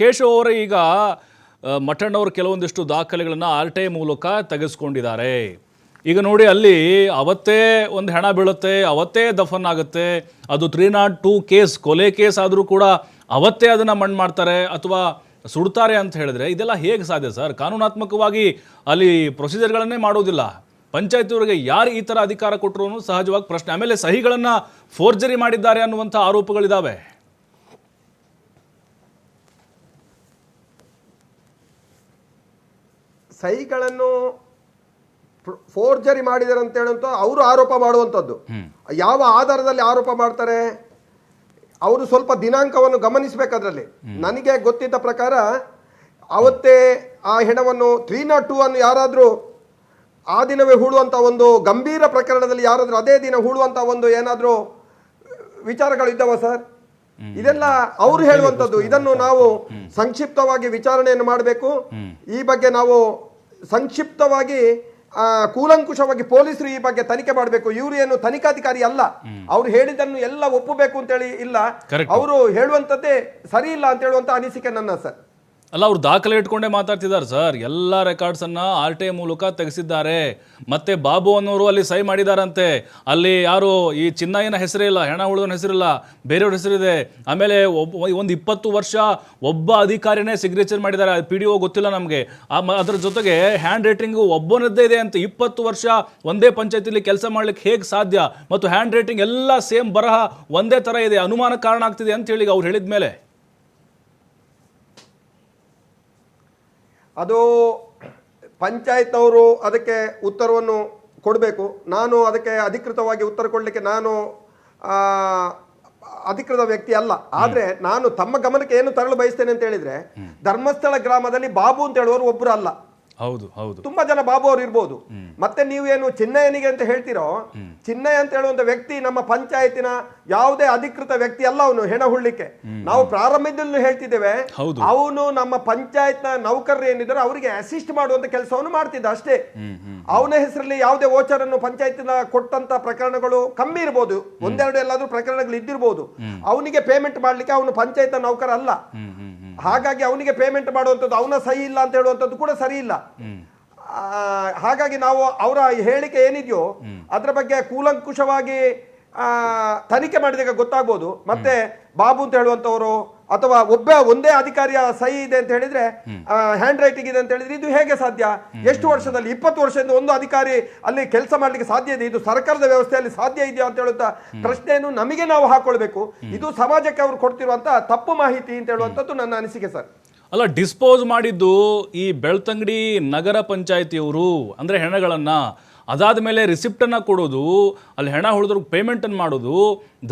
ಕೇಶವ್ ಅವರು ಈಗ ಮಠಣ್ಣವರು ಕೆಲವೊಂದಿಷ್ಟು ದಾಖಲೆಗಳನ್ನು ಆರ್ ಟಿ ಮೂಲಕ ತೆಗೆಸ್ಕೊಂಡಿದ್ದಾರೆ. ಈಗ ನೋಡಿ, ಅಲ್ಲಿ ಅವತ್ತೇ ಒಂದು ಹೆಣ ಬೀಳುತ್ತೆ, ಅವತ್ತೇ ದಫನ್ ಆಗುತ್ತೆ. ಅದು ತ್ರೀ ನಾಟ್ ಟೂ ಕೇಸ್ ಕೊಲೆ ಕೇಸ್ ಆದರೂ ಕೂಡ ಅವತ್ತೇ ಅದನ್ನು ಮಣ್ಣು ಮಾಡ್ತಾರೆ ಅಥವಾ ಸುಡ್ತಾರೆ ಅಂತ ಹೇಳಿದ್ರೆ ಇದೆಲ್ಲ ಹೇಗೆ ಸಾಧ್ಯ ಸರ್? ಕಾನೂನಾತ್ಮಕವಾಗಿ ಅಲ್ಲಿ ಪ್ರೊಸೀಜರ್ಗಳನ್ನೇ ಮಾಡೋದಿಲ್ಲ. ಪಂಚಾಯತಿಯವರಿಗೆ ಯಾರು ಈ ಥರ ಅಧಿಕಾರ ಕೊಟ್ಟರು ಸಹಜವಾಗಿ ಪ್ರಶ್ನೆ. ಆಮೇಲೆ ಸಹಿಗಳನ್ನು ಫೋರ್ಜರಿ ಮಾಡಿದ್ದಾರೆ ಅನ್ನುವಂಥ ಆರೋಪಗಳಿದ್ದಾವೆ ಸಹಿಗಳನ್ನು ಫೋರ್ಜರಿ ಮಾಡಿದ್ದಾರೆ ಅಂತ ಹೇಳುವಂಥ ಅವರು ಆರೋಪ ಮಾಡುವಂಥದ್ದು. ಯಾವ ಆಧಾರದಲ್ಲಿ ಆರೋಪ ಮಾಡ್ತಾರೆ? ಅವರು ಸ್ವಲ್ಪ ದಿನಾಂಕವನ್ನು ಗಮನಿಸಬೇಕದ್ರಲ್ಲಿ. ನನಗೆ ಗೊತ್ತಿದ್ದ ಪ್ರಕಾರ ಅವತ್ತೇ ಆ ಹೆಣವನ್ನು ತ್ರೀ ನಾಟ್ ಟೂ ಅನ್ನು ಯಾರಾದರೂ ಆ ದಿನವೇ ಹೂಳುವಂಥ ಒಂದು ಗಂಭೀರ ಪ್ರಕರಣದಲ್ಲಿ ಯಾರಾದರೂ ಅದೇ ದಿನ ಹೂಳುವಂಥ ಒಂದು ಏನಾದರೂ ವಿಚಾರಗಳಿದ್ದಾವ ಸರ್? ಇದೆಲ್ಲ ಅವರು ಹೇಳುವಂಥದ್ದು. ಇದನ್ನು ನಾವು ಸಂಕ್ಷಿಪ್ತವಾಗಿ ವಿಚಾರಣೆಯನ್ನು ಮಾಡಬೇಕು. ಈ ಬಗ್ಗೆ ನಾವು ಸಂಕ್ಷಿಪ್ತವಾಗಿ ಆ, ಕೂಲಂಕುಷವಾಗಿ ಪೊಲೀಸರು ಈ ಬಗ್ಗೆ ತನಿಖೆ ಮಾಡಬೇಕು. ಇವರು ಏನು ತನಿಖಾಧಿಕಾರಿ ಅಲ್ಲ. ಅವ್ರು ಹೇಳಿದ್ದನ್ನು ಎಲ್ಲ ಒಪ್ಪಬೇಕು ಅಂತೇಳಿ ಇಲ್ಲ. ಅವರು ಹೇಳುವಂಥದ್ದೇ ಸರಿ ಇಲ್ಲ ಅಂತ ಹೇಳುವಂತ ಅನಿಸಿಕೆ ನನ್ನ ಸರ್. ಅಲ್ಲ, ಅವ್ರು ದಾಖಲೆ ಇಟ್ಕೊಂಡೇ ಮಾತಾಡ್ತಿದ್ದಾರೆ ಸರ್. ಎಲ್ಲ ರೆಕಾರ್ಡ್ಸನ್ನು ಆರ್ ಟಿ ಐ ಮೂಲಕ ತೆಗೆಸಿದ್ದಾರೆ. ಮತ್ತೆ ಬಾಬು ಅನ್ನೋರು ಅಲ್ಲಿ ಸಹಿ ಮಾಡಿದಾರಂತೆ. ಅಲ್ಲಿ ಯಾರು ಈ ಚಿನ್ನಯ್ಯನ ಹೆಸರಿಲ್ಲ ಹೆಣ ಉಳಿದನ ಹೆಸರಿಲ್ಲ ಬೇರೆಯವ್ರ ಹೆಸರಿದೆ ಆಮೇಲೆ ಒಬ್ಬ, ಒಂದು ಇಪ್ಪತ್ತು ವರ್ಷ ಒಬ್ಬ ಅಧಿಕಾರಿನೇ ಸಿಗ್ನೇಚರ್ ಮಾಡಿದ್ದಾರೆ. ಪಿ ಡಿ ಒ ಗೊತ್ತಿಲ್ಲ ನಮಗೆ. ಅದರ ಜೊತೆಗೆ ಹ್ಯಾಂಡ್ ರೈಟಿಂಗು ಒಬ್ಬನದ್ದೇ ಇದೆ ಅಂತ ಇಪ್ಪತ್ತು ವರ್ಷ ಒಂದೇ ಪಂಚಾಯತಿಲಿ ಕೆಲಸ ಮಾಡ್ಲಿಕ್ಕೆ ಹೇಗೆ ಸಾಧ್ಯ? ಮತ್ತು ಹ್ಯಾಂಡ್ ರೈಟಿಂಗ್ ಎಲ್ಲ ಸೇಮ್ ಬರಹ ಒಂದೇ ಥರ ಇದೆ. ಅನುಮಾನ ಕಾರಣ ಆಗ್ತಿದೆ ಅಂತ ಹೇಳಿ ಅವ್ರು ಹೇಳಿದ ಮೇಲೆ ಅದು ಪಂಚಾಯತ್ನವರು ಅದಕ್ಕೆ ಉತ್ತರವನ್ನು ಕೊಡಬೇಕು. ನಾನು ಅದಕ್ಕೆ ಅಧಿಕೃತವಾಗಿ ಉತ್ತರ ಕೊಡಲಿಕ್ಕೆ ನಾನು ಅಧಿಕೃತ ವ್ಯಕ್ತಿ ಅಲ್ಲ. ಆದರೆ ನಾನು ತಮ್ಮ ಗಮನಕ್ಕೆ ಏನು ತರಲು ಬಯಸ್ತೇನೆ ಅಂತ ಹೇಳಿದರೆ ಧರ್ಮಸ್ಥಳ ಗ್ರಾಮದಲ್ಲಿ ಬಾಬು ಅಂತ ಹೇಳುವವರು ಒಬ್ಬರು ಅಲ್ಲ. ಹೌದು ಹೌದು. ತುಂಬಾ ಜನ ಬಾಬು ಅವರು ಇರ್ಬೋದು. ಮತ್ತೆ ನೀವು ಏನು ಚಿನ್ನಯ್ಯನಿಗೆ ಅಂತ ಹೇಳ್ತಿರೋ ಚಿನ್ನಯ್ಯ ಅಂತ ಹೇಳುವಂತ ವ್ಯಕ್ತಿ ನಮ್ಮ ಪಂಚಾಯತಿನ ಯಾವುದೇ ಅಧಿಕೃತ ವ್ಯಕ್ತಿ ಅಲ್ಲ ಅವನು ಹೆಣ ಹುಳ್ಳಿಕ್ಕೆ. ನಾವು ಪ್ರಾರಂಭದಲ್ಲಿ ಹೇಳ್ತಿದ್ದೇವೆ ಅವನು ನಮ್ಮ ಪಂಚಾಯತ್ನ ನೌಕರರು ಏನಿದ್ರು ಅವರಿಗೆ ಅಸಿಸ್ಟ್ ಮಾಡುವಂತ ಕೆಲಸವನ್ನು ಮಾಡ್ತಿದ್ದ ಅಷ್ಟೇ. ಅವನ ಹೆಸರಲ್ಲಿ ಯಾವುದೇ ಓಚರನ್ನು ಪಂಚಾಯತ್ನ ಕೊಟ್ಟಂತ ಪ್ರಕರಣಗಳು ಕಮ್ಮಿ ಇರ್ಬೋದು. ಒಂದೆರಡು ಎಲ್ಲಾದ್ರೂ ಪ್ರಕರಣಗಳು ಇದ್ದಿರ್ಬೋದು. ಅವನಿಗೆ ಪೇಮೆಂಟ್ ಮಾಡ್ಲಿಕ್ಕೆ ಅವನು ಪಂಚಾಯತ್ ನೌಕರ ಅಲ್ಲ ಹಾಗಾಗಿ ಅವನಿಗೆ ಪೇಮೆಂಟ್ ಮಾಡುವಂಥದ್ದು ಅವನ ಸಹಿ ಇಲ್ಲ ಅಂತ ಹೇಳುವಂಥದ್ದು ಕೂಡ ಸರಿ ಇಲ್ಲ. ಹಾಗಾಗಿ ನಾವು ಅವರ ಹೇಳಿಕೆ ಏನಿದೆಯೋ ಅದರ ಬಗ್ಗೆ ಕೂಲಂಕುಷವಾಗಿ ತನಿಖೆ ಮಾಡಿದಾಗ ಗೊತ್ತಾಗ್ಬೋದು. ಮತ್ತೆ ಬಾಬು ಅಂತ ಹೇಳುವಂಥವರು ಅಥವಾ ಒಬ್ಬ ಒಂದೇ ಅಧಿಕಾರಿಯ ಸಹಿ ಇದೆ ಅಂತ ಹೇಳಿದ್ರೆ ಹ್ಯಾಂಡ್ ರೈಟಿಂಗ್ ಇದೆ ಅಂತ ಹೇಳಿದ್ರೆ ಇದು ಹೇಗೆ ಸಾಧ್ಯ? ಎಷ್ಟು ವರ್ಷದಲ್ಲಿ ಇಪ್ಪತ್ತು ವರ್ಷದಿಂದ ಒಂದು ಅಧಿಕಾರಿ ಅಲ್ಲಿ ಕೆಲಸ ಮಾಡ್ಲಿಕ್ಕೆ ಸಾಧ್ಯ ಇದೆ? ಇದು ಸರ್ಕಾರದ ವ್ಯವಸ್ಥೆಯಲ್ಲಿ ಸಾಧ್ಯ ಇದೆಯಾ ಅಂತ ಹೇಳುತ್ತಾ ಪ್ರಶ್ನೆಯನ್ನು ನಮಗೆ ನಾವು ಹಾಕೊಳ್ಬೇಕು. ಇದು ಸಮಾಜಕ್ಕೆ ಅವರು ಕೊಡ್ತಿರುವಂತಹ ತಪ್ಪು ಮಾಹಿತಿ ಅಂತ ಹೇಳುವಂಥದ್ದು ನನ್ನ ಅನಿಸಿಕೆ ಸರ್. ಅಲ್ಲ ಡಿಸ್ಪೋಸ್ ಮಾಡಿದ್ದು ಈ ಬೆಳ್ತಂಗಡಿ ನಗರ ಪಂಚಾಯತಿಯವರು ಅಂದ್ರೆ ಹೆಣಗಳನ್ನು ಅದಾದ ಮೇಲೆ ರಿಸಿಪ್ಟನ್ನು ಕೊಡೋದು ಅಲ್ಲಿ ಹೆಣ ಹೊಡೆದ್ರಿಗೆ ಪೇಮೆಂಟನ್ನು ಮಾಡೋದು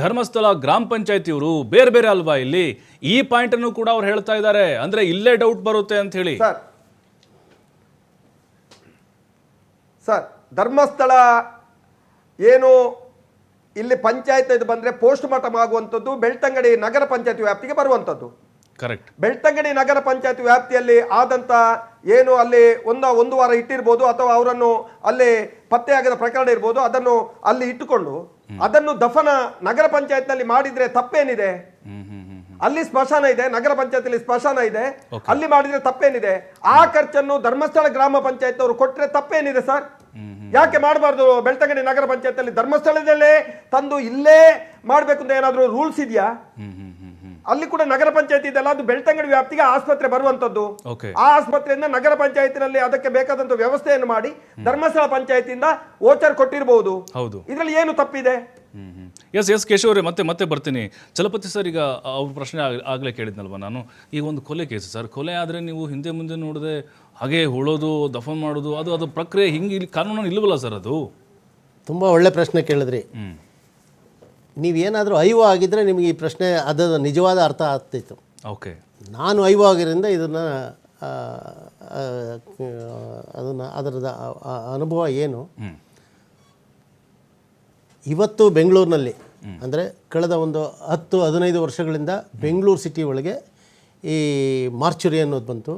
ಧರ್ಮಸ್ಥಳ ಗ್ರಾಮ ಪಂಚಾಯತಿಯವರು ಬೇರೆ ಬೇರೆ ಅಲ್ವಾ ಇಲ್ಲಿ? ಈ ಪಾಯಿಂಟನ್ನು ಕೂಡ ಅವ್ರು ಹೇಳ್ತಾ ಇದ್ದಾರೆ. ಅಂದರೆ ಇಲ್ಲೇ ಡೌಟ್ ಬರುತ್ತೆ ಅಂತ ಹೇಳಿ. ಸರ್. ಸರ್ ಧರ್ಮಸ್ಥಳ ಏನು ಇಲ್ಲಿ ಪಂಚಾಯತ್ ಇದು ಬಂದರೆ ಪೋಸ್ಟ್ ಮಾರ್ಟಮ್ ಆಗುವಂಥದ್ದು ಬೆಳ್ತಂಗಡಿ ನಗರ ಪಂಚಾಯತ್ ವ್ಯಾಪ್ತಿಗೆ ಬರುವಂಥದ್ದು. ಕರೆಕ್ಟ್ ಬೆಳ್ತಂಗಡಿ ನಗರ ಪಂಚಾಯತ್ ವ್ಯಾಪ್ತಿಯಲ್ಲಿ ಆದಂತ ಏನು ಅಲ್ಲಿ ಒಂದು ಒಂದು ವಾರ ಇಟ್ಟಿರ್ಬೋದು ಅಥವಾ ಅವರನ್ನು ಅಲ್ಲಿ ಪತ್ತೆಯಾಗದ ಪ್ರಕರಣ ಇರ್ಬೋದು ಅದನ್ನು ಅಲ್ಲಿ ಇಟ್ಟುಕೊಂಡು ಅದನ್ನು ದಫನ ನಗರ ಪಂಚಾಯತ್ನಲ್ಲಿ ಮಾಡಿದ್ರೆ ತಪ್ಪೇನಿದೆ? ಅಲ್ಲಿ ಸ್ಮಶಾನ ಇದೆ ನಗರ ಪಂಚಾಯತಿಲಿ ಸ್ಮಶಾನ ಇದೆ ಅಲ್ಲಿ ಮಾಡಿದ್ರೆ ತಪ್ಪೇನಿದೆ? ಆ ಖರ್ಚನ್ನು ಧರ್ಮಸ್ಥಳ ಗ್ರಾಮ ಪಂಚಾಯತ್ ಅವರು ಕೊಟ್ಟರೆ ತಪ್ಪೇನಿದೆ ಸರ್? ಯಾಕೆ ಮಾಡಬಾರ್ದು? ಬೆಳ್ತಂಗಡಿ ನಗರ ಪಂಚಾಯತ್ ಧರ್ಮಸ್ಥಳದಲ್ಲೇ ತಂದು ಇಲ್ಲೇ ಮಾಡಬೇಕು ಅಂತ ಏನಾದರೂ ರೂಲ್ಸ್ ಇದೆಯಾ? ಅಲ್ಲಿ ಕೂಡ ನಗರ ಪಂಚಾಯತಿ ಇದೆಲ್ಲ ಅದು ಬೆಳ್ತಂಗಡಿ ವ್ಯಾಪ್ತಿಗೆ ಆಸ್ಪತ್ರೆ ಬರುವಂತದ್ದು. ಓಕೆ ಆ ಆಸ್ಪತ್ರೆಯಿಂದ ನಗರ ಪಂಚಾಯತಿನಲ್ಲಿ ಅದಕ್ಕೆ ಬೇಕಾದಂತ ವ್ಯವಸ್ಥೆಯನ್ನು ಮಾಡಿ ಧರ್ಮಸ್ಥಳ ಪಂಚಾಯತಿಯಿಂದ ಓಚರ್ ಕೊಟ್ಟಿರಬಹುದು ಹೌದು. ಇದರಲ್ಲಿ ಏನು ತಪ್ಪಿದೆ? ಹ್ಮ್ ಹ್ಮ್. ಎಸ್ ಎಸ್ ಕೇಶವ್ರೆ ಮತ್ತೆ ಮತ್ತೆ ಬರ್ತೀನಿ. ಚಲಪತಿ ಸರ್ ಈಗ ಅವ್ರ ಪ್ರಶ್ನೆ ಆಗಲೇ ಆಗ್ಲೇ ಕೇಳಿದ್ನಲ್ವ ನಾನು? ಈಗ ಒಂದು ಕೊಲೆ ಕೇಸ್ ಸರ್ ಕೊಲೆ ಆದರೆ ನೀವು ಹಿಂದೆ ಮುಂದೆ ನೋಡದೆ ಹಾಗೆ ಹೊಳೋದು ದಫನ್ ಮಾಡೋದು ಅದು ಅದು ಪ್ರಕ್ರಿಯೆ ಹಿಂಗೆ ಇಲ್ಲಿ ಕಾನೂನು ಇಲ್ಲವಲ್ಲ ಸರ್ ಅದು? ತುಂಬ ಒಳ್ಳೆ ಪ್ರಶ್ನೆ ಕೇಳಿದ್ರಿ. ಹ್ಮ್. ನೀವೇನಾದರೂ ಐವ ಆಗಿದ್ದರೆ ನಿಮಗೆ ಈ ಪ್ರಶ್ನೆ ಅದರ ನಿಜವಾದ ಅರ್ಥ ಆಗ್ತಿತ್ತು. ಓಕೆ. ನಾನು ಐವ ಆಗಿರೋದ್ರಿಂದ ಇದನ್ನು ಅದನ್ನು ಅದರದ ಅನುಭವ ಏನು? ಇವತ್ತು ಬೆಂಗಳೂರಿನಲ್ಲಿ ಅಂದರೆ ಕಳೆದ ಒಂದು ಹತ್ತು ಹದಿನೈದು ವರ್ಷಗಳಿಂದ ಬೆಂಗಳೂರು ಸಿಟಿ ಒಳಗೆ ಈ ಮಾರ್ಚುರಿ ಅನ್ನೋದು ಬಂತು.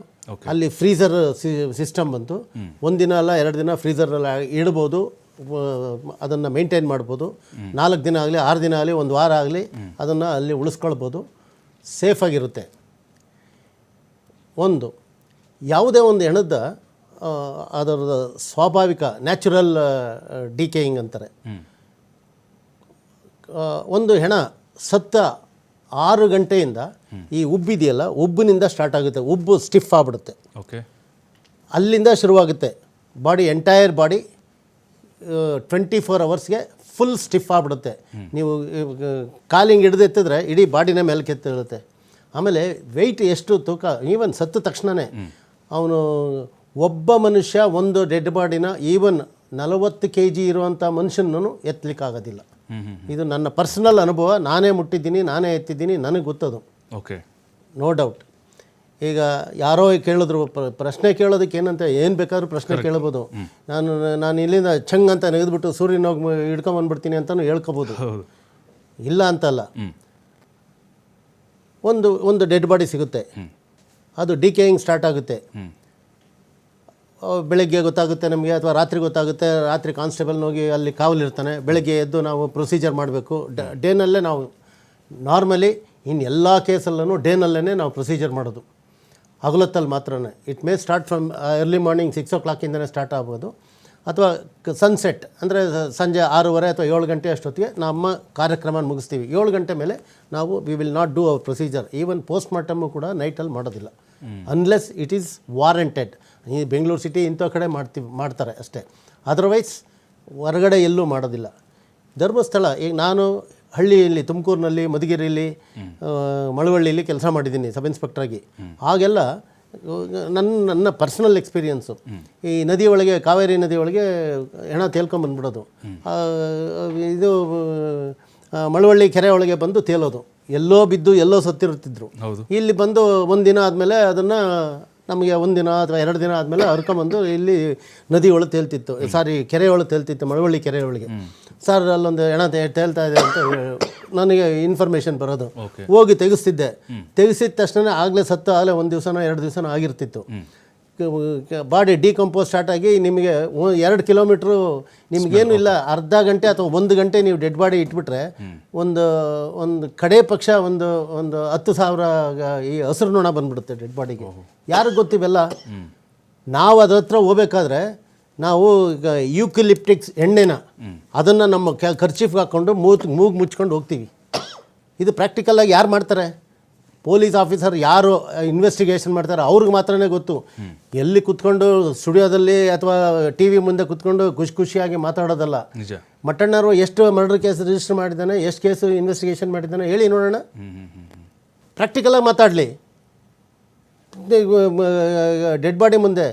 ಅಲ್ಲಿ ಫ್ರೀಸರ್ ಸಿಸ್ಟಮ್ ಬಂತು. ಒಂದಿನ ಅಲ್ಲ ಎರಡು ದಿನ ಫ್ರೀಸರ್ನಲ್ಲಿ ಇಡ್ಬೋದು. ಅದನ್ನು ಮೇಂಟೈನ್ ಮಾಡ್ಬೋದು. ನಾಲ್ಕು ದಿನ ಆಗಲಿ ಆರು ದಿನ ಆಗಲಿ ಒಂದು ವಾರ ಆಗಲಿ ಅದನ್ನು ಅಲ್ಲಿ ಉಳಿಸ್ಕೊಳ್ಬೋದು. ಸೇಫಾಗಿರುತ್ತೆ ಒಂದು ಯಾವುದೇ ಒಂದು ಹೆಣದ ಅದರ ಸ್ವಾಭಾವಿಕ ನ್ಯಾಚುರಲ್ ಡಿಕೇಯಿಂಗ್ ಅಂತಾರೆ. ಒಂದು ಹೆಣ ಸತ್ತ ಆರು ಗಂಟೆಯಿಂದ ಈ ಉಬ್ಬಿದೆಯಲ್ಲ ಉಬ್ಬಿನಿಂದ ಸ್ಟಾರ್ಟ್ ಆಗುತ್ತೆ. ಉಬ್ಬು ಸ್ಟಿಫ್ ಆಗಿಬಿಡುತ್ತೆ. ಓಕೆ ಅಲ್ಲಿಂದ ಶುರುವಾಗುತ್ತೆ. Body entire body twenty four ಅವರ್ಸ್ಗೆ full stiff ಆಗಿಬಿಡುತ್ತೆ. ನೀವು ಕಾಲಿಂಗ್ ಹಿಡ್ದು ಎತ್ತಿದ್ರೆ ಇಡೀ ಬಾಡಿನ ಮೇಲೆ ಕೆತ್ತಿರುತ್ತೆ ಆಮೇಲೆ ವೆಯ್ಟ್ ಎಷ್ಟು ತೂಕ ಈವನ್ ಸತ್ತ ತಕ್ಷಣವೇ ಅವನು ಒಬ್ಬ ಮನುಷ್ಯ ಒಂದು ಡೆಡ್ ಬಾಡಿನ ಈವನ್ ನಲವತ್ತು ಕೆ ಜಿ ಇರುವಂಥ ಮನುಷ್ಯನೂ ಎತ್ತಲಿಕ್ಕಾಗೋದಿಲ್ಲ ಇದು ನನ್ನ ಪರ್ಸನಲ್ ಅನುಭವ. ನಾನೇ ಮುಟ್ಟಿದ್ದೀನಿ ನಾನೇ ಎತ್ತಿದ್ದೀನಿ ನನಗೆ ಗೊತ್ತದು. ಓಕೆ ನೋ ಡೌಟ್ ಈಗ ಯಾರೋ ಕೇಳಿದ್ರು ಪ್ರ- ಪ್ರಶ್ನೆ ಕೇಳೋದಕ್ಕೆ ಏನಂತ ಏನು ಬೇಕಾದ್ರೂ ಪ್ರಶ್ನೆ ಕೇಳ್ಬೋದು. ನಾನು ನಾನು ಇಲ್ಲಿಂದ ಚಂಗ್ ಅಂತ ನೆಗೆದ್ಬಿಟ್ಟು ಸೂರ್ಯನ ಹೋಗಿ ಹಿಡ್ಕೊಂಬಂದ್ಬಿಡ್ತೀನಿ ಅಂತಲೂ ಹೇಳ್ಕೊಬೋದು. ಇಲ್ಲ ಅಂತಲ್ಲ. ಒಂದು ಒಂದು ಡೆಡ್ ಬಾಡಿ ಸಿಗುತ್ತೆ. ಅದು ಡಿಕೇಯಿಂಗ್ ಸ್ಟಾರ್ಟ್ ಆಗುತ್ತೆ. ಬೆಳಗ್ಗೆ ಗೊತ್ತಾಗುತ್ತೆ ನಮಗೆ ಅಥವಾ ರಾತ್ರಿ ಗೊತ್ತಾಗುತ್ತೆ ರಾತ್ರಿ ಕಾನ್ಸ್ಟೇಬಲ್ನ ಹೋಗಿ ಅಲ್ಲಿ ಕಾವಲಿರ್ತಾನೆ. ಬೆಳಗ್ಗೆ ಎದ್ದು ನಾವು ಪ್ರೊಸೀಜರ್ ಮಾಡಬೇಕು. ಡೇನಲ್ಲೇ ನಾವು ನಾರ್ಮಲಿ ಇನ್ನು ಎಲ್ಲ ಕೇಸಲ್ಲೂ ಡೇನಲ್ಲೇ ನಾವು ಪ್ರೊಸೀಜರ್ ಮಾಡೋದು. ಹಗಲೊತ್ತಲ್ಲಿ ಮಾತ್ರನೇ. It may start from early morning six ಓ ಕ್ಲಾಕಿಂದನೇ ಸ್ಟಾರ್ಟ್ ಆಗ್ಬೋದು. ಅಥವಾ ಸನ್ಸೆಟ್ ಅಂದರೆ ಸಂಜೆ ಆರೂವರೆ ಅಥವಾ ಏಳು ಗಂಟೆ ಅಷ್ಟೊತ್ತಿಗೆ ನಮ್ಮ ಕಾರ್ಯಕ್ರಮ ಮುಗಿಸ್ತೀವಿ. ಏಳು ಗಂಟೆ ಮೇಲೆ ನಾವು we will not do our procedure even post mortem ಕೂಡ ನೈಟಲ್ಲಿ ಮಾಡೋದಿಲ್ಲ. ಅನ್ಲೆಸ್ ಇಟ್ ಈಸ್ ವಾರಂಟೆಡ್ ಈ ಬೆಂಗಳೂರು ಸಿಟಿ ಇಂಥ ಕಡೆ ಮಾಡ್ತೀವಿ, ಮಾಡ್ತಾರೆ ಅಷ್ಟೇ. ಅದರ್ವೈಸ್ ಹೊರಗಡೆ ಎಲ್ಲೂ ಮಾಡೋದಿಲ್ಲ. ಧರ್ಮಸ್ಥಳ, ಈಗ ನಾನು ಹಳ್ಳಿಯಲ್ಲಿ ತುಮಕೂರಿನಲ್ಲಿ ಮಧುಗಿರಿಯಲ್ಲಿ ಮಳವಳ್ಳಿಯಲ್ಲಿ ಕೆಲಸ ಮಾಡಿದ್ದೀನಿ ಸಬ್ ಇನ್ಸ್ಪೆಕ್ಟ್ರಾಗಿ ಆಗೆಲ್ಲ ನನ್ನ ನನ್ನ ಪರ್ಸನಲ್ ಎಕ್ಸ್ಪೀರಿಯನ್ಸು ಈ ನದಿ ಒಳಗೆ ಕಾವೇರಿ ನದಿ ಒಳಗೆ ಹೆಣ ತೇಲ್ಕೊಂಬಂದ್ಬಿಡೋದು ಇದು ಮಳವಳ್ಳಿ ಕೆರೆ ಒಳಗೆ ಬಂದು ತೇಲೋದು. ಎಲ್ಲೋ ಬಿದ್ದು ಎಲ್ಲೋ ಸತ್ತಿರುತ್ತಿದ್ರು. ಇಲ್ಲಿ ಬಂದು ಒಂದು ದಿನ ಆದಮೇಲೆ ಅದನ್ನು ನಮಗೆ ಒಂದಿನ ಅಥವಾ ಎರಡು ದಿನ ಆದಮೇಲೆ ಹರ್ಕೊಂಬಂದು ಇಲ್ಲಿ ನದಿ ಒಳಗೆ ತೇಲ್ತಿತ್ತು. ಸಾರಿ ಕೆರೆ ಒಳಗೆ ತೇಲ್ತಿತ್ತು ಮಳವಳ್ಳಿ ಕೆರೆ ಒಳಗೆ. ಸರ್ ಅಲ್ಲೊಂದು ಹೆಣ ತೇಳ್ತಾ ತೇಲ್ತಾ ಇದೆ ಅಂತ ನನಗೆ ಇನ್ಫಾರ್ಮೇಷನ್ ಬರೋದು. ಹೋಗಿ ತೆಗೆಸ್ತಿದ್ದೆ. ತೆಗೆಸಿದ ತಕ್ಷಣ ಆಗಲೇ ಸತ್ತು ಆಗಲೇ ಒಂದು ದಿವಸನೋ ಎರಡು ದಿವಸನೋ ಆಗಿರ್ತಿತ್ತು. ಬಾಡಿ ಡಿಕಂಪೋಸ್ ಸ್ಟಾರ್ಟ್ ಆಗಿ ನಿಮಗೆ ಎರಡು ಕಿಲೋಮೀಟ್ರು ನಿಮಗೇನು ಇಲ್ಲ ಅರ್ಧ ಗಂಟೆ ಅಥವಾ ಒಂದು ಗಂಟೆ ನೀವು ಡೆಡ್ ಬಾಡಿ ಇಟ್ಬಿಟ್ರೆ ಒಂದು ಒಂದು ಕಡೆ ಪಕ್ಷ ಒಂದು ಒಂದು ಹತ್ತು ಸಾವಿರ ಈ ಹಸಿರು ನೊಣ ಬಂದ್ಬಿಡುತ್ತೆ ಡೆಡ್ ಬಾಡಿಗೆ ಯಾರಿಗೆ ಗೊತ್ತಿವೆಲ್ಲ ನಾವು ಅದ್ರ ಹತ್ರ ಹೋಗ್ಬೇಕಾದ್ರೆ ನಾವು ಈಗ ಯೂಕಲಿಪ್ಟಿಕ್ಸ್ ಎಣ್ಣೆನ ಅದನ್ನು ನಮ್ಮ ಕ ಹಾಕ್ಕೊಂಡು ಮೂಗ್ ಮೂಗು ಮುಚ್ಕೊಂಡು ಹೋಗ್ತೀವಿ. ಇದು ಪ್ರಾಕ್ಟಿಕಲಾಗಿ ಯಾರು ಮಾಡ್ತಾರೆ? ಪೊಲೀಸ್ ಆಫೀಸರ್ ಯಾರು ಇನ್ವೆಸ್ಟಿಗೇಷನ್ ಮಾಡ್ತಾರೆ ಅವ್ರಿಗೆ ಮಾತ್ರನೇ ಗೊತ್ತು. ಎಲ್ಲಿ ಕುತ್ಕೊಂಡು ಸ್ಟುಡಿಯೋದಲ್ಲಿ ಅಥವಾ ಟಿ ವಿ ಮುಂದೆ ಕುತ್ಕೊಂಡು ಖುಷಿ ಖುಷಿಯಾಗಿ ಮಾತಾಡೋದಲ್ಲ. ನಿಜ. ಮಟ್ಟಣ್ಣರು ಎಷ್ಟು ಮರ್ಡರ್ ಕೇಸ್ ರಿಜಿಸ್ಟರ್ ಮಾಡಿದ್ದಾನೆ ಎಷ್ಟು ಕೇಸು ಇನ್ವೆಸ್ಟಿಗೇಷನ್ ಮಾಡಿದ್ದಾನೆ ಹೇಳಿ ನೋಡೋಣ. ಪ್ರಾಕ್ಟಿಕಲಾಗಿ ಮಾತಾಡಲಿ. ಡೆಡ್ ಬಾಡಿ ಮುಂದೆ.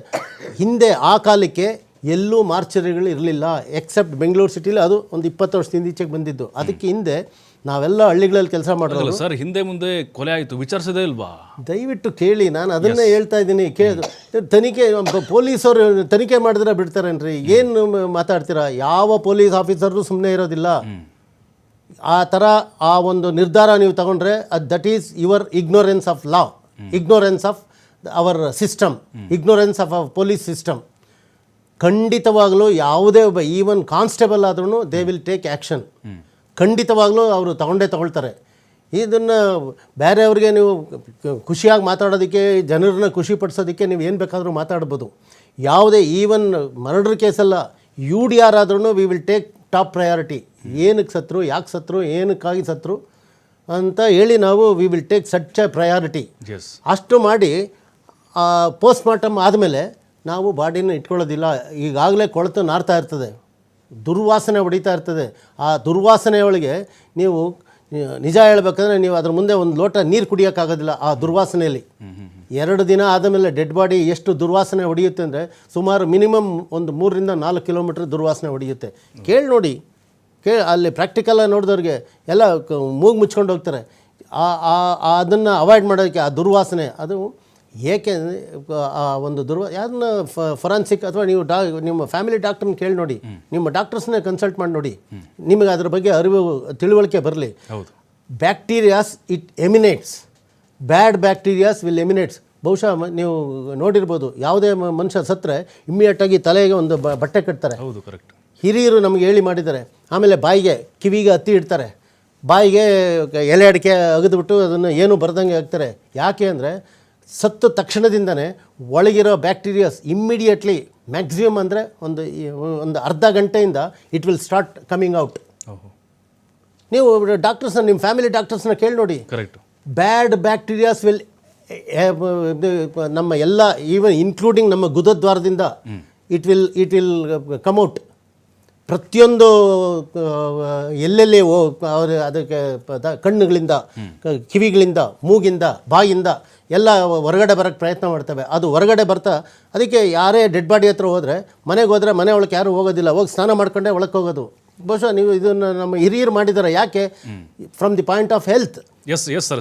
ಹಿಂದೆ ಆ ಕಾಲಕ್ಕೆ ಎಲ್ಲೂ ಮಾರ್ಚರಿಗಳು ಇರಲಿಲ್ಲ ಎಕ್ಸೆಪ್ಟ್ ಬೆಂಗಳೂರು ಸಿಟಿಲಿ ಅದು ಒಂದು ಇಪ್ಪತ್ತು ವರ್ಷದಿಂದ ಈಚೆಗೆ ಬಂದಿದ್ದು. ಅದಕ್ಕೆ ಹಿಂದೆ ನಾವೆಲ್ಲ ಹಳ್ಳಿಗಳಲ್ಲಿ ಕೆಲಸ ಮಾಡೋದು ಸರ್ ಹಿಂದೆ ಮುಂದೆ ಕೊಲೆ ಆಯಿತು ವಿಚಾರಿಸದೇ ಇಲ್ವಾ? ದಯವಿಟ್ಟು ಕೇಳಿ ನಾನು ಅದನ್ನೇ ಹೇಳ್ತಾ ಇದ್ದೀನಿ ಕೇಳಿದ್ರು ತನಿಖೆ ಪೊಲೀಸರು ತನಿಖೆ ಮಾಡಿದ್ರೆ ಬಿಡ್ತಾರೇನ್ರಿ? ಏನು ಮಾತಾಡ್ತೀರಾ? ಯಾವ ಪೊಲೀಸ್ ಆಫೀಸರ್ನು ಸುಮ್ಮನೆ ಇರೋದಿಲ್ಲ. ಆ ಥರ ಆ ಒಂದು ನಿರ್ಧಾರ ನೀವು ತಗೊಂಡ್ರೆ ಅದು that is your ignorance of law ignorance of our system ignorance of our police system. ಖಂಡಿತವಾಗಲೂ ಯಾವುದೇ ಒಬ್ಬ ಈವನ್ ಕಾನ್ಸ್ಟೇಬಲ್ ಆದ್ರೂ ದೇ ವಿಲ್ ಟೇಕ್ ಆ್ಯಕ್ಷನ್ ಖಂಡಿತವಾಗ್ಲೂ ಅವರು ತಗೊಂಡೇ ತಗೊಳ್ತಾರೆ. ಇದನ್ನು ಬೇರೆಯವ್ರಿಗೆ ನೀವು ಖುಷಿಯಾಗಿ ಮಾತಾಡೋದಕ್ಕೆ ಜನರನ್ನ ಖುಷಿ ಪಡಿಸೋದಕ್ಕೆ ನೀವು ಏನು ಬೇಕಾದರೂ ಮಾತಾಡ್ಬೋದು. ಯಾವುದೇ ಈವನ್ ಮರ್ಡರ್ ಕೇಸಲ್ಲ ಯು ಡಿ ಆರ್ ಆದ್ರೂ we will take top priority ಏನಕ್ಕೆ ಸತ್ರು ಯಾಕೆ ಸತ್ರು ಏನಕ್ಕಾಗಿ ಸತ್ರು ಅಂತ ಹೇಳಿ ನಾವು we will take such a priority S ಅಷ್ಟು ಮಾಡಿ ಪೋಸ್ಟ್ ಮಾರ್ಟಮ್ ಆದಮೇಲೆ ನಾವು ಬಾಡಿನ ಇಟ್ಕೊಳ್ಳೋದಿಲ್ಲ. ಈಗಾಗಲೇ ಕೊಳೆತು ನಾರ್ತಾ ಇರ್ತದೆ. ದುರ್ವಾಸನೆ ಹೊಡಿತಾ ಇರ್ತದೆ. ಆ ದುರ್ವಾಸನೆಯೊಳಗೆ ನೀವು ನಿಜ ಹೇಳ್ಬೇಕಂದ್ರೆ ನೀವು ಅದ್ರ ಮುಂದೆ ಒಂದು ಲೋಟ ನೀರು ಕುಡಿಯೋಕ್ಕಾಗೋದಿಲ್ಲ ಆ ದುರ್ವಾಸನೆಯಲ್ಲಿ. ಎರಡು ದಿನ ಆದಮೇಲೆ ಡೆಡ್ ಬಾಡಿ ಎಷ್ಟು ದುರ್ವಾಸನೆ ಹೊಡೆಯುತ್ತೆ ಅಂದರೆ ಸುಮಾರು ಮಿನಿಮಮ್ ಒಂದು ಮೂರರಿಂದ ನಾಲ್ಕು ಕಿಲೋಮೀಟ್ರ್ ದುರ್ವಾಸನೆ ಹೊಡೆಯುತ್ತೆ. ಕೇಳಿ ನೋಡಿ. ಕೇ, ಅಲ್ಲಿ ಪ್ರಾಕ್ಟಿಕಲಾಗಿ ನೋಡಿದವ್ರಿಗೆ ಎಲ್ಲ ಮೂಗು ಮುಚ್ಕೊಂಡು ಹೋಗ್ತಾರೆ. ಆ ಅದನ್ನು ಅವಾಯ್ಡ್ ಮಾಡೋದಕ್ಕೆ ಆ ದುರ್ವಾಸನೆ, ಅದು ಏಕೆ ಆ ಒಂದು ದುರ್ವ ಯಾರನ್ನ ಫೊರಾನ್ಸಿಕ್ ಅಥವಾ ನೀವು ಡಾ ನಿಮ್ಮ ಫ್ಯಾಮಿಲಿ ಡಾಕ್ಟ್ರನ್ನ ಕೇಳಿ ನೋಡಿ ನಿಮ್ಮ ಡಾಕ್ಟರ್ಸ್ನ ಕನ್ಸಲ್ಟ್ ಮಾಡಿ ನೋಡಿ ನಿಮಗೆ ಅದ್ರ ಬಗ್ಗೆ ಅರಿವು ತಿಳುವಳಿಕೆ ಬರಲಿ. ಹೌದು. Bacterias it emanates bad bacterias will emanates ಬಹುಶಃ ನೀವು ನೋಡಿರ್ಬೋದು ಯಾವುದೇ ಮನುಷ್ಯ ಸತ್ತರೆ ಇಮ್ಮಿಡಿಯೇಟಾಗಿ ತಲೆಗೆ ಒಂದು ಬಟ್ಟೆ ಕಟ್ತಾರೆ. ಹೌದು ಕರೆಕ್ಟ್ ಹಿರಿಯರು ನಮಗೆ ಹೇಳಿ ಮಾಡಿದ್ದಾರೆ ಆಮೇಲೆ ಬಾಯಿಗೆ ಕಿವಿಗೆ ಹತ್ತಿ ಇಡ್ತಾರೆ. ಬಾಯಿಗೆ ಎಲೆ ಅಡಿಕೆ ಅಗದ್ಬಿಟ್ಟು ಅದನ್ನು ಏನು ಬರ್ದಂಗೆ ಹಾಕ್ತಾರೆ. ಯಾಕೆ ಅಂದರೆ ಸತ್ತ ತಕ್ಷಣದಿಂದನೇ ಒಳಗಿರೋ ಬ್ಯಾಕ್ಟೀರಿಯಾಸ್ ಇಮ್ಮಿಡಿಯೇಟ್ಲಿ ಮ್ಯಾಕ್ಸಿಮಮ್ ಅಂದರೆ ಒಂದು ಒಂದು ಅರ್ಧ ಗಂಟೆಯಿಂದ it will start coming out ನೀವು ಡಾಕ್ಟರ್ಸ್ನ ನಿಮ್ಮ ಫ್ಯಾಮಿಲಿ ಡಾಕ್ಟರ್ಸ್ನ ಕೇಳಿ ನೋಡಿ. ಕರೆಕ್ಟ್ ಬ್ಯಾಡ್ ಬ್ಯಾಕ್ಟೀರಿಯಾಸ್ ವಿಲ್ ನಮ್ಮ ಎಲ್ಲ ಈವನ್ ಇನ್ಕ್ಲೂಡಿಂಗ್ ನಮ್ಮ ಗುದದ್ವಾರದಿಂದ it will it will come out ಪ್ರತಿಯೊಂದು ಎಲ್ಲೆಲ್ಲಿ ಓ ಅವರು ಅದಕ್ಕೆ ಕಣ್ಣುಗಳಿಂದ ಕಿವಿಗಳಿಂದ ಮೂಗಿಂದ ಬಾಯಿಂದ ಎಲ್ಲ ಹೊರಗಡೆ ಬರೋಕ್ಕೆ ಪ್ರಯತ್ನ ಮಾಡ್ತವೆ. ಅದು ಹೊರಗಡೆ ಬರ್ತಾ ಅದಕ್ಕೆ ಯಾರೇ ಡೆಡ್ ಬಾಡಿ ಹತ್ರ ಹೋದರೆ ಮನೆಗೆ ಹೋದರೆ ಮನೆ ಒಳಗೆ ಯಾರೂ ಹೋಗೋದಿಲ್ಲ. ಹೋಗಿ ಸ್ನಾನ ಮಾಡ್ಕೊಂಡೆ ಒಳಕ್ಕೆ ಹೋಗೋದು. ಬಹುಶಃ ನೀವು ಇದನ್ನು ನಮ್ಮ ಹಿರಿಯರು ಮಾಡಿದ್ದಾರೆ ಯಾಕೆ? From the point of health yes yes sir